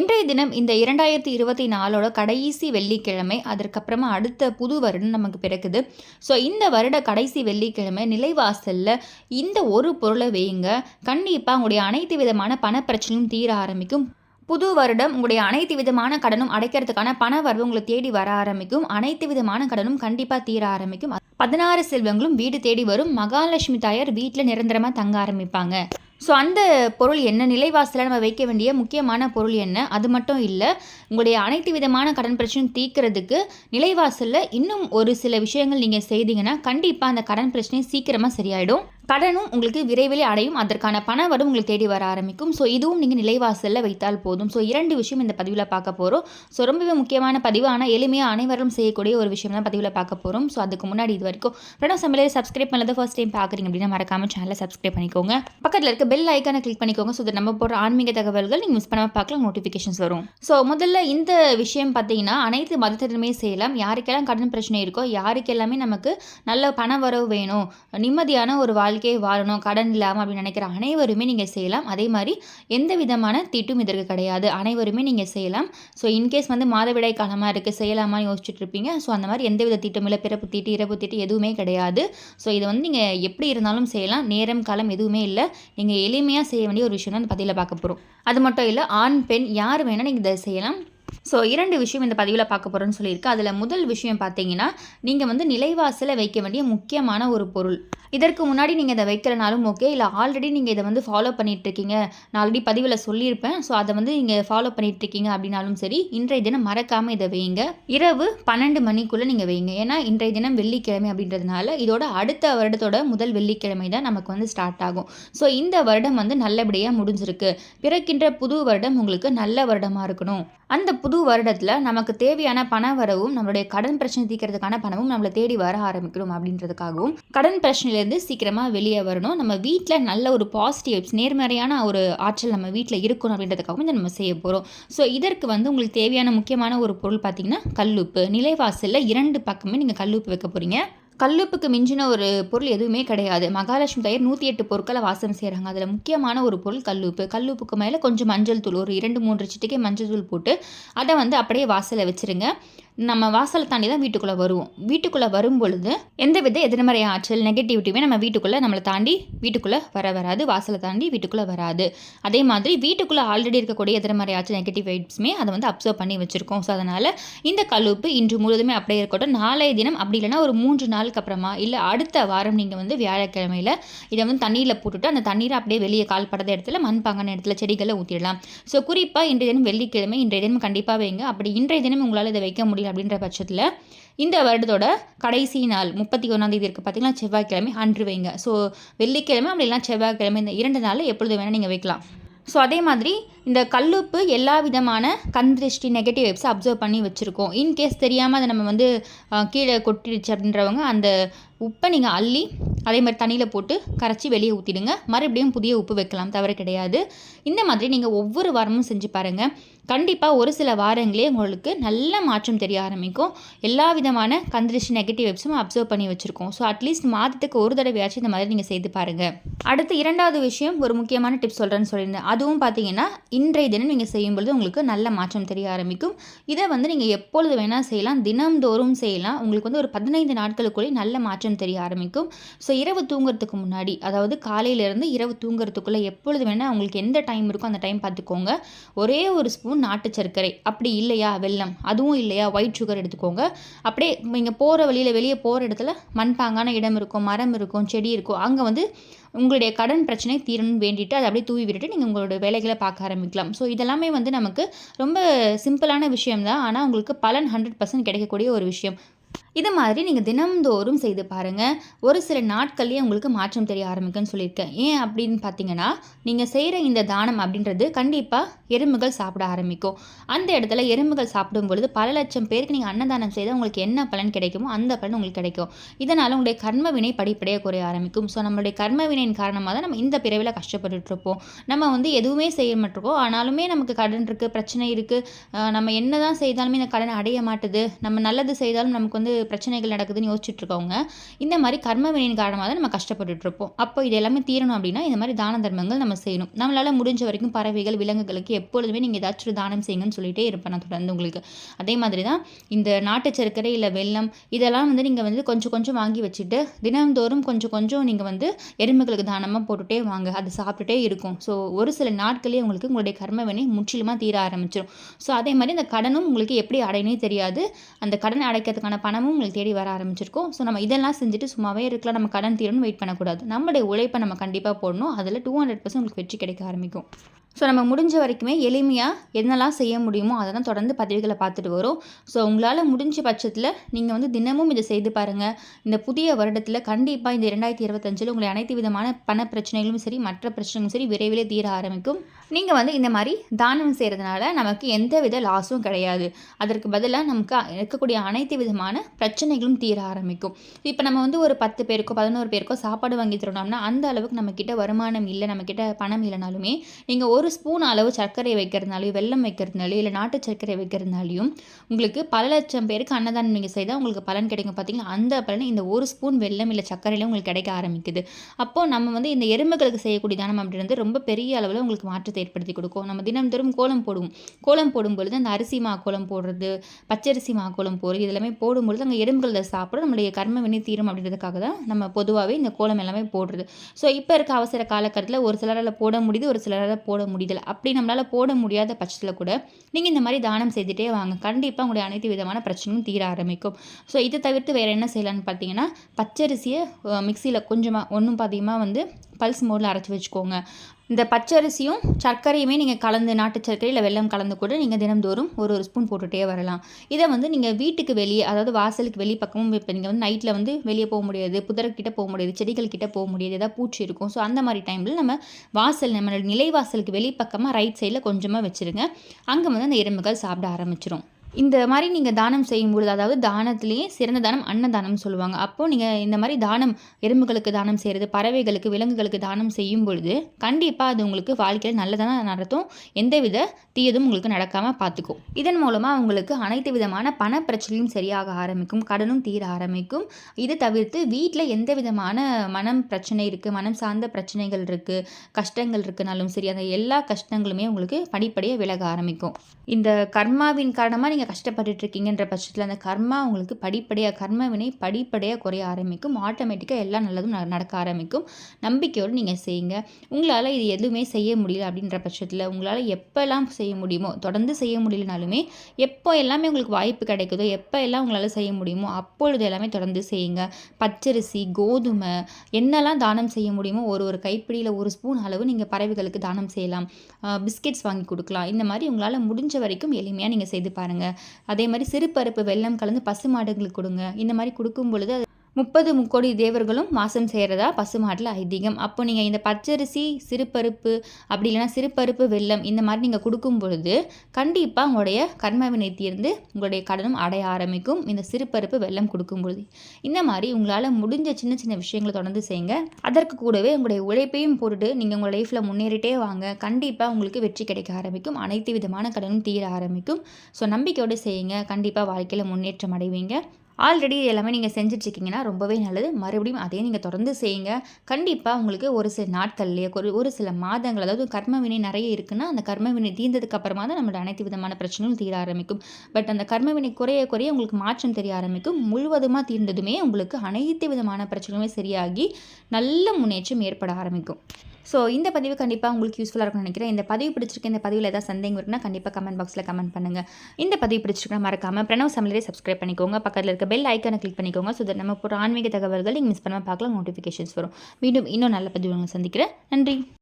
இன்றைய தினம் இந்த இரண்டாயிரத்தி இருபத்தி நாலோட கடைசி வெள்ளிக்கிழமை அதற்கப்புறமா அடுத்த புது வருடம் நமக்கு பிறக்குது. ஸோ இந்த வருட கடைசி வெள்ளிக்கிழமை நிலைவாசலில் இந்த ஒரு பொருளை வைங்க கண்டிப்பாக உங்களுடைய அனைத்து விதமான பணப்பிரச்சனையும் தீர ஆரம்பிக்கும். புது வருடம் உங்களுடைய அனைத்து விதமான கடனும் அடைக்கிறதுக்கான பண வரவு உங்களை தேடி வர ஆரம்பிக்கும். அனைத்து விதமான கடனும் கண்டிப்பாக தீர ஆரம்பிக்கும். பதினாறு செல்வங்களும் வீடு தேடி வரும். மகாலட்சுமி தாயார் வீட்டில் நிரந்தரமாக தங்க ஆரம்பிப்பாங்க. ஸோ அந்த பொருள் என்ன? நிலைவாசலில் நம்ம வைக்க வேண்டிய முக்கியமான பொருள் என்ன? அது மட்டும் இல்லை உங்களுடைய அனைத்து விதமான கடன் பிரச்சனையும் தீர்க்கிறதுக்கு நிலைவாசலில் இன்னும் ஒரு சில விஷயங்கள் நீங்கள் செய்தீங்கன்னா கண்டிப்பாக அந்த கடன் பிரச்சனை சீக்கிரமாக சரியாயிடும். கடனும் உங்களுக்கு விரைவில் அடையும். அதற்கான பண வரும் உங்களுக்கு தேடி வர ஆரம்பிக்கும். ஸோ இதுவும் நீங்கள் நிலைவாசலில் வைத்தால் போதும். ஸோ இரண்டு விஷயம் இந்த பதிவில் பார்க்க போகிறோம் ஸோ ரொம்பவே முக்கியமான பதிவு. ஆனால் எளிமையாக அனைவரும் செய்யக்கூடிய ஒரு விஷயம் தான் பதிவில் பார்க்க போகிறோம் ஸோ அதுக்கு முன்னாடி இது வரைக்கும் பிரணவ் சமையல் சப்ஸ்கிரைப் பண்ணது ஃபர்ஸ்ட் டைம் பார்க்குறீங்க அப்படின்னா மறக்காமல் சேனலை சப்ஸ்கிரைப் பண்ணிக்கோங்க. பக்கத்தில் இருக்க பெல் ஐக்கானை கிளிக் பண்ணிக்கோங்க. ஸோ நம்ம போடுற ஆன்மீக தகவல்கள். நீங்கள் மிஸ் பண்ணாமல் பார்க்கலாம் நோட்டிஃபிகேஷன்ஸ் வரும். ஸோ முதல்ல இந்த விஷயம் பார்த்தீங்கன்னா அனைத்து மதத்தினருமே செய்யலாம். யாருக்கெல்லாம் கடன் பிரச்சனை இருக்கோ யாருக்கெல்லாமே நமக்கு நல்ல பண வரவு வேணும் நிம்மதியான ஒரு வாழ்க்கையை வாழணும் கடன் இல்லாமல் அப்படின்னு நினைக்கிற அனைவருமே நீங்கள் செய்யலாம். அதே மாதிரி எந்த விதமான தீட்டும் இதற்கு கிடையாது. அனைவருமே நீங்கள் செய்யலாம். ஸோ இன்கேஸ் வந்து மாதவிடாய் காலமாக இருக்குது செய்யலாமான்னு யோசிச்சுட்டு இருப்பீங்க. ஸோ அந்த மாதிரி எந்த வித தீட்டும் இல்லை. பிறப்பு தீட்டு இறப்பு தீட்டு எதுவுமே கிடையாது. ஸோ இதை வந்து நீங்கள் எப்படி இருந்தாலும் செய்யலாம். நேரம் காலம் எதுவுமே இல்லை. நீங்கள் எளிமையாக செய்ய வேண்டிய ஒரு விஷயம் தான் இந்த பதிவில் பார்க்க போகிறோம் அது மட்டும் இல்லை ஆண் பெண் யார் வேணால் நீங்கள் இதை செய்யலாம். ஸோ இரண்டு விஷயம் இந்த பதிவில் பார்க்க போகிறோன்னு சொல்லியிருக்கு. அதில் முதல் விஷயம் பார்த்தீங்கன்னா நீங்கள் வந்து நிலைவாசலை வைக்க வேண்டிய முக்கியமான ஒரு பொருள். இதற்கு முன்னாடி நீங்கள் இதை வைக்கிறனாலும் ஓகே இல்லை ஆல்ரெடி நீங்கள் இதை வந்து ஃபாலோ பண்ணிகிட்ருக்கீங்க நான் ஆல்ரெடி பதிவில் சொல்லியிருப்பேன். ஸோ அதை வந்து நீங்கள் ஃபாலோ பண்ணிகிட்ருக்கீங்க அப்படின்னாலும் சரி இன்றைய தினம் மறக்காமல் இதை வைங்க. இரவு பன்னெண்டு மணிக்குள்ளே நீங்கள் வைங்க. ஏன்னா இன்றைய தினம் வெள்ளிக்கிழமை அப்படின்றதுனால இதோட அடுத்த வருடத்தோட முதல் வெள்ளிக்கிழமை தான் நமக்கு வந்து ஸ்டார்ட் ஆகும். ஸோ இந்த வருடம் வந்து நல்லபடியாக முடிஞ்சிருக்கு. பிறக்கின்ற புது வருடம் உங்களுக்கு நல்ல வருடமாக இருக்கணும். அந்த புது வருடத்தில் நமக்கு தேவையான பண வரவும் நம்மளுடைய கடன் பிரச்சனை தீர்க்கறதுக்கான பணமும் நம்மளை தேடி வர ஆரம்பிக்கிறோம் அப்படின்றதுக்காகவும். கடன் பிரச்சனையிலேருந்து சீக்கிரமாக வெளியே வரணும். நம்ம வீட்டில் நல்ல ஒரு பாசிட்டிவ்ஸ் நேர்மறையான ஒரு ஆற்றல் நம்ம வீட்டில் இருக்கணும் அப்படின்றதுக்காகவும் இதை நம்ம செய்ய போகிறோம் ஸோ இதற்கு வந்து உங்களுக்கு தேவையான முக்கியமான ஒரு பொருள் பார்த்திங்கன்னா கல்லுப்பு. நிலைவாசலில் இரண்டு பக்கமே நீங்கள் கல்லுப்பு வைக்க போகிறீங்க கல்லுப்புக்கு மிஞ்சின ஒரு பொருள் எதுவுமே கிடையாது. மகாலட்சுமி தயார் நூற்றி எட்டு பொருட்களை வாசனை செய்கிறாங்க அதில் முக்கியமான ஒரு பொருள் கல்லுப்பு. கல்லுப்புக்கு மேலே கொஞ்சம் மஞ்சள் தூள் ஒரு இரண்டு மூன்று சிட்டிக்கை மஞ்சள் தூள் போட்டு அதை வந்து அப்படியே வாசலை வச்சுருங்க. நம்ம வாசலை தாண்டி தான் வீட்டுக்குள்ளே வருவோம். வீட்டுக்குள்ளே வரும் பொழுது எந்தவித எதிர்மறை ஆற்றல் நெகட்டிவிட்டியுமே நம்ம வீட்டுக்குள்ளே நம்மளை தாண்டி வீட்டுக்குள்ளே வர வராது. வாசலை தாண்டி வீட்டுக்குள்ளே வராது. அதே மாதிரி வீட்டுக்குள்ளே ஆல்ரெடி இருக்கக்கூடிய எதிர்மறை ஆற்றல் நெகட்டிவ் வைப்ஸுமே அதை வந்து அப்சர்வ் பண்ணி வச்சுருக்கோம். ஸோ அதனால் இந்த கழுப்பு இன்று முழுதுமே அப்படியே இருக்கட்டும். நாளைய தினம் அப்படி இல்லைனா ஒரு மூன்று நாளுக்கு அப்புறமா இல்லை அடுத்த வாரம் நீங்கள் வந்து வியாழக்கிழமையில் இதை வந்து தண்ணியில் போட்டுட்டு அந்த தண்ணீரை அப்படியே வெளியே கால் படாத இடத்துல மண்பாங்கான இடத்துல செடிகளை ஊற்றிடலாம் ஸோ குறிப்பாக இன்றைய தினம் வெள்ளிக்கிழமை இன்றைய தினம் கண்டிப்பாக வைங்க. அப்படி இன்றைய தினம் உங்களால் இதை வைக்க முடியும் முடியல அப்படின்ற பட்சத்தில் இந்த வருடத்தோட கடைசி நாள் முப்பத்தி ஒன்றாந்தேதி இருக்குது பார்த்தீங்கன்னா செவ்வாய்க்கிழமை அன்று வைங்க. ஸோ வெள்ளிக்கிழமை அப்படி இல்லைனா செவ்வாய்க்கிழமை இந்த இரண்டு நாளில் எப்பொழுது வேணால் நீங்கள் வைக்கலாம். ஸோ அதே மாதிரி இந்த கல்லுப்பு எல்லா விதமான கண் திருஷ்டி நெகட்டிவ் வெப்ஸை அப்சர்வ் பண்ணி வச்சுருக்கோம். இன்கேஸ் தெரியாமல் அதை நம்ம வந்து கீழே கொட்டிடுச்சு அப்படின்றவங்க அந்த உப்பை நீங்கள் அள்ளி அதே மாதிரி தண்ணியில் போட்டு கரைச்சி வெளியே ஊற்றிடுங்க மறுபடியும் புதிய உப்பு வைக்கலாம் தவறு கிடையாது. இந்த மாதிரி நீங்கள் ஒவ்வொரு வாரமும் செஞ்சு பாருங்கள் கண்டிப்பாக ஒரு சில வாரங்களே உங்களுக்கு நல்ல மாற்றம் தெரிய ஆரம்பிக்கும். எல்லா விதமான கந்திரிஷி நெகட்டிவ் வெப்ஸும் அப்சர்வ் பண்ணி வச்சுருக்கோம். ஸோ அட்லீஸ்ட் மாதத்துக்கு ஒரு தடவையாச்சும் இந்த மாதிரி நீங்கள் செய்து பாருங்கள் அடுத்து இரண்டாவது விஷயம் ஒரு முக்கியமான டிப்ஸ் சொல்கிறேன்னு சொல்லியிருந்தேன். அதுவும் பார்த்தீங்கன்னா இன்றைய தினம் நீங்கள் செய்யும்பொழுது உங்களுக்கு நல்ல மாற்றம் தெரிய ஆரம்பிக்கும். இதை வந்து நீங்கள் எப்பொழுது வேணால் செய்யலாம் தினம்தோறும் செய்யலாம். உங்களுக்கு வந்து ஒரு பதினைந்து நாட்களுக்குள்ளே நல்ல மாற்றம் தெரிய ஆரம்பிக்கும். ஸோ இரவு தூங்குறதுக்கு முன்னாடி அதாவது காலையிலேருந்து இரவு தூங்குறதுக்குள்ளே எப்பொழுது வேணால் அவங்களுக்கு எந்த டைம் இருக்கோ அந்த டைம் பார்த்துக்கோங்க. ஒரே ஒரு ஸ்பூன் ஸ்பூன் நாட்டு சர்க்கரை. அப்படி இல்லையா? வெல்லம். அதுவும் இல்லையா? ஒயிட் சுகர் எடுத்துக்கோங்க. அப்படியே நீங்கள் போகிற வழியில் வெளியே போகிற இடத்துல மண்பாங்கான இடம் இருக்கும் மரம் இருக்கும் செடி இருக்கும். அங்கே வந்து உங்களுடைய கடன் பிரச்சனை தீரணும்னு வேண்டிட்டு அதை அப்படியே தூவி விட்டுட்டு நீங்கள் உங்களோட வேலைகளை பார்க்க ஆரம்பிக்கலாம். ஸோ இதெல்லாமே வந்து நமக்கு ரொம்ப சிம்பிளான விஷயம் தான் ஆனால் உங்களுக்கு பலன் ஹண்ட்ரட் பர்சன்ட் கிடைக்கக்கூடிய ஒரு விஷயம். இது மாதிரி நீங்கள் தினம்தோறும் செய்து பாருங்கள் ஒரு சில நாட்கள்லேயே உங்களுக்கு மாற்றம் தெரிய ஆரம்பிக்கும்னு சொல்லியிருக்கேன். ஏன் அப்படின்னு பார்த்தீங்கன்னா நீங்கள் செய்கிற இந்த தானம் அப்படின்றது கண்டிப்பாக எறும்புகள் சாப்பிட ஆரம்பிக்கும். அந்த இடத்துல எறும்புகள் சாப்பிடும் பொழுது பல லட்சம் பேருக்கு நீங்கள் அன்னதானம் செய்தால் உங்களுக்கு என்ன பலன் கிடைக்குமோ அந்த பலன் உங்களுக்கு கிடைக்கும். இதனால் உங்களுடைய கர்ம வினை படிப்படியாக குறைய ஆரம்பிக்கும். ஸோ நம்மளுடைய கர்ம வினையின் காரணமாக தான் நம்ம இந்த பிறவில் கஷ்டப்பட்டுட்ருப்போம் நம்ம வந்து எதுவுமே செய்ய மாட்டிருக்கோம் ஆனாலுமே நமக்கு கடன் இருக்குது பிரச்சனை இருக்குது நம்ம என்ன தான் செய்தாலுமே இந்த கடனை அடைய மாட்டுது. நம்ம நல்லது செய்தாலும் நமக்கு வந்து பிரச்சனைகள் நடக்குதுன்னு யோசிச்சுட்டு இருக்கவங்க இந்த மாதிரி கர்ம வினையின் காரணமாக தான் நம்ம கஷ்டப்பட்டுட்டு இருப்போம் அப்போ இது எல்லாமே தீரணும் அப்படின்னா இந்த மாதிரி தான தர்மங்கள் நம்ம செய்யணும். நம்மளால் முடிஞ்ச வரைக்கும் பறவைகள் விலங்குகளுக்கு எப்பொழுதுமே நீங்கள் ஏதாச்சும் ஒரு தானம் செய்யுங்கன்னு சொல்லிட்டே இருப்பேன் நான் தொடர்ந்து உங்களுக்கு. அதே மாதிரி தான் இந்த நாட்டு சர்க்கரை இல்லை வெள்ளம் இதெல்லாம் வந்து நீங்கள் வந்து கொஞ்சம் கொஞ்சம் வாங்கி வச்சுட்டு தினந்தோறும் கொஞ்சம் கொஞ்சம் நீங்கள் வந்து எறும்புகளுக்கு தானமாக போட்டுகிட்டே வாங்க. அது சாப்பிட்டுட்டே இருக்கும். ஸோ ஒரு சில நாட்களே உங்களுக்கு உங்களுடைய கர்ம வினை முற்றிலுமாக தீர ஆரம்பிச்சிடும் ஸோ அதே மாதிரி இந்த கடனும் உங்களுக்கு எப்படி அடையனே தெரியாது. அந்த கடன் அடைக்கிறதுக்கான பணமும் உங்களுக்கு தேடி வர ஆரம்பிச்சிருக்கும். ஸோ நம்ம இதெல்லாம் செஞ்சுட்டு சும்மாவே இருக்கலாம். நம்ம கடன் தீரணும்னு வெயிட் பண்ணக்கூடாது. நம்மளுடைய உழைப்பை நம்ம கண்டிப்பாக போடணும். அதில் டூ ஹண்ட்ரட் பர்சன்ட் உங்களுக்கு வெற்றி கிடைக்க ஆரம்பிக்கும். ஸோ நம்ம முடிஞ்ச வரைக்குமே எளிமையாக என்னெல்லாம் செய்ய முடியுமோ அதை தான் தொடர்ந்து பதிவுகளை பார்த்துட்டு வரும். ஸோ உங்களால் முடிஞ்ச பட்சத்தில் நீங்கள் வந்து தினமும் இதை செய்து பாருங்கள் இந்த புதிய வருடத்தில் கண்டிப்பாக இந்த இரண்டாயிரத்தி இருபத்தஞ்சில் உங்களை அனைத்து விதமான பண பிரச்சனைகளும் சரி மற்ற பிரச்சனைகளும் சரி விரைவிலே தீர ஆரம்பிக்கும். நீங்கள் வந்து இந்த மாதிரி தானம் செய்கிறதுனால நமக்கு எந்த வித லாஸும் கிடையாது. அதற்கு பதிலாக நமக்கு இருக்கக்கூடிய அனைத்து விதமான பிரச்சனைகளும் தீர ஆரம்பிக்கும். இப்போ நம்ம வந்து ஒரு பத்து பேருக்கோ பதினோரு பேருக்கோ சாப்பாடு வாங்கி தரணும்னா அந்த அளவுக்கு நம்மக்கிட்ட வருமானம் இல்லை நம்மக்கிட்ட பணம் இல்லைனாலுமே நீங்கள் ஒரு ஸ்பூன் அளவு சர்க்கரை வைக்கிறதுனாலையும் வெள்ளம் வைக்கிறதுனாலையும் இல்லை நாட்டு சர்க்கரை வைக்கிறதுனாலையும் உங்களுக்கு பல லட்சம் பேருக்கு அன்னதானம் நீங்கள் செய்தால் உங்களுக்கு பலன் கிடைக்கும். பார்த்தீங்கன்னா அந்த பலன் இந்த ஒரு ஸ்பூன் வெள்ளம் இல்லை சர்க்கரையில உங்களுக்கு கிடைக்க ஆரம்பிக்குது. அப்போது நம்ம வந்து இந்த எறும்புகளுக்கு செய்யக்கூடிய தானம் அப்படின்றது ரொம்ப பெரிய அளவில் உங்களுக்கு மாற்றத்தை ஏற்படுத்தி கொடுக்கும். நம்ம தினம்தோறும் கோலம் போடுவோம் கோலம் போடும் பொழுது அந்த அரிசி மா கோலம் போடுறது பச்சரிசி மா கோலம் போடுறது இதெல்லாமே போடும் பொழுது அங்கே எறும்புகளில் சாப்பிட நம்மளுடைய கர்ம வினை தீரும் அப்படின்றதுக்காக தான் நம்ம பொதுவாகவே இந்த கோலம் எல்லாமே போடுறது. ஸோ இப்போ இருக்க அவசர காலக்கட்டத்தில் ஒரு சிலரால் போட முடியுது ஒரு சிலரால் போட முடியல. அப்படி நம்மளால் போட முடியாத பட்சத்தில் கூட நீங்கள் இந்த மாதிரி தானம் செய்துகிட்டே வாங்க. கண்டிப்பாக உங்களுடைய அனைத்து விதமான பிரச்சனையும் தீர ஆரம்பிக்கும். ஸோ இதை தவிர்த்து வேறு என்ன செய்யலான்னு பார்த்தீங்கன்னா பச்சரிசியை மிக்சியில் கொஞ்சமாக ஒன்றும் பாதியமாக வந்து பல்ஸ் மோடில் அரைச்சி வச்சுக்கோங்க. இந்த பச்சரிசியும் சர்க்கரையுமே நீங்கள் கலந்து நாட்டு சர்க்கரை இல்லை வெள்ளம் கலந்து கூட நீங்கள் தினம்தோறும் ஒரு ஒரு ஸ்பூன் போட்டுகிட்டே வரலாம். இதை வந்து நீங்கள் வீட்டுக்கு வெளியே அதாவது வாசலுக்கு வெளி பக்கமும் இப்போ நீங்கள் வந்து நைட்டில் வந்து வெளியே போக முடியாது புதர்கிட்ட போக முடியாது செடிகள் கிட்ட போக முடியாது ஏதாவது பூச்சி இருக்கும். ஸோ அந்த மாதிரி டைமில் நம்ம வாசல் நம்மளோட நிலைவாசலுக்கு வெளிப்பக்கமாக ரைட் சைடில் கொஞ்சமாக வச்சுருங்க. அங்கே வந்து அந்த எறும்புகள் சாப்பிட ஆரம்பிச்சிடும் இந்த மாதிரி நீங்கள் தானம் செய்யும்பொழுது அதாவது தானத்திலேயே சிறந்த தானம் அன்னதானம் சொல்லுவாங்க. அப்போது நீங்கள் இந்த மாதிரி தானம் எறும்புகளுக்கு தானம் செய்கிறது பறவைகளுக்கு விலங்குகளுக்கு தானம் செய்யும் பொழுது கண்டிப்பாக அது உங்களுக்கு வாழ்க்கையில் நல்லதாக நடத்தும். எந்தவித தீயதும் உங்களுக்கு நடக்காமல் பார்த்துக்கும் இதன் மூலமாக உங்களுக்கு அனைத்து விதமான பண பிரச்சனையும் சரியாக ஆரம்பிக்கும் கடனும் தீர ஆரம்பிக்கும். இது தவிர்த்து வீட்டில் எந்த விதமான மனம் பிரச்சனை இருக்குது மனம் சார்ந்த பிரச்சனைகள் இருக்குது கஷ்டங்கள் இருக்குனாலும் சரி அந்த எல்லா கஷ்டங்களுமே உங்களுக்கு படிப்படியாக விலக ஆரம்பிக்கும். இந்த கர்மாவின் காரணமாக நீங்கள் நீங்கள் கஷ்டப்பட்டுட்டு இருக்கீங்கன்ற பட்சத்தில் அந்த கர்மா உங்களுக்கு படிப்படியாக கர்ம வினை படிப்படியாக குறைய ஆரம்பிக்கும். ஆட்டோமேட்டிக்காக எல்லாம் நல்லதும் நடக்க ஆரம்பிக்கும். நம்பிக்கையோடு நீங்கள் செய்யுங்க. உங்களால் இது எதுவுமே செய்ய முடியல அப்படின்ற பட்சத்தில் உங்களால் எப்போல்லாம் செய்ய முடியுமோ தொடர்ந்து செய்ய முடியலனாலுமே எப்போ எல்லாமே உங்களுக்கு வாய்ப்பு கிடைக்குதோ எப்போ எல்லாம் உங்களால் செய்ய முடியுமோ அப்பொழுது எல்லாமே தொடர்ந்து செய்யுங்க. பச்சரிசி கோதுமை என்னெல்லாம் தானம் செய்ய முடியுமோ ஒரு ஒரு கைப்பிடியில் ஒரு ஸ்பூன் அளவு நீங்கள் பறவைகளுக்கு தானம் செய்யலாம். பிஸ்கெட்ஸ் வாங்கி கொடுக்கலாம். இந்த மாதிரி உங்களால் முடிஞ்ச வரைக்கும் எளிமையாக நீங்கள் செய்து பாருங்கள் அதே மாதிரி சிறுபருப்பு வெள்ளம் கலந்து பசு மாடுங்களுக்கு கொடுங்க. இந்த மாதிரி கொடுக்கும் பொழுது முப்பது முக்கோடி தேவர்களும் வாசம் செய்கிறதா பசுமாட்டில் ஐதீகம். அப்போ நீங்கள் இந்த பச்சரிசி சிறுபருப்பு அப்படி இல்லைனா சிறுபருப்பு வெள்ளம் இந்த மாதிரி நீங்கள் கொடுக்கும் பொழுது கண்டிப்பாக உங்களுடைய கர்மவினை தீர்ந்து உங்களுடைய கடனும் அடைய ஆரம்பிக்கும். இந்த சிறுபருப்பு வெள்ளம் கொடுக்கும் பொழுது. இந்த மாதிரி உங்களால் முடிஞ்ச சின்ன சின்ன விஷயங்களை தொடர்ந்து செய்யுங்க. அதற்கு கூடவே உங்களுடைய உழைப்பையும் போட்டுட்டு நீங்கள் உங்கள் லைஃப்பில் முன்னேறிட்டே வாங்க. கண்டிப்பாக உங்களுக்கு வெற்றி கிடைக்க ஆரம்பிக்கும். அனைத்து விதமான கடனும் தீர ஆரம்பிக்கும். ஸோ நம்பிக்கையோடு செய்யுங்க. கண்டிப்பாக வாழ்க்கையில் முன்னேற்றம் அடைவீங்க. ஆல்ரெடி எல்லாமே நீங்கள் செஞ்சிட்ருக்கீங்கன்னா ரொம்பவே நல்லது. மறுபடியும் அதே நீங்கள் தொடர்ந்து செய்யுங்க. கண்டிப்பாக உங்களுக்கு ஒரு சில நாட்கள்லேயே ஒரு ஒரு சில மாதங்கள் அதாவது கர்ம வினை நிறைய இருக்குன்னா அந்த கர்ம வினை தீர்ந்ததுக்கு அப்புறமா தான் நம்மளோட அனைத்து விதமான பிரச்சனைகளும் தீர ஆரம்பிக்கும். பட் அந்த கர்ம வினை குறைய குறைய உங்களுக்கு மாற்றம் தெரிய ஆரம்பிக்கும். முழுவதுமாக தீர்ந்ததுமே உங்களுக்கு அனைத்து விதமான பிரச்சனையுமே சரியாகி நல்ல முன்னேற்றம் ஏற்பட ஆரம்பிக்கும். ஸோ இந்த பதிவு கண்டிப்பாக உங்களுக்கு யூஸ்ஃபுல்லாக இருக்கும்னு நினைக்கிறேன். இந்த பதிவு பிடிச்சிருக்கு இந்த பதிவில் ஏதாவது சந்தேகம் இருக்குன்னா கண்டிப்பாக கமெண்ட் பாக்ஸில் கமெண்ட் பண்ணுங்கள் இந்த பதிவு பிடிச்சிருக்கா மறக்காமல் பிரணவ் சமையலே சப்ஸ்கிரைப் பண்ணிக்கோங்க. பக்கத்தில் இருக்க பெல் ஐக்கானை கிளிக் பண்ணிக்கோங்க ஸோ நம்ம போகிற ஆன்மீக தகவல்கள் நீங்கள் மிஸ் பண்ணாமல் பார்க்கலாம் நோட்டிஃபிகேஷன்ஸ் வரும். மீண்டும் இன்னும் நல்ல பதிவு சந்திக்கிறேன். நன்றி.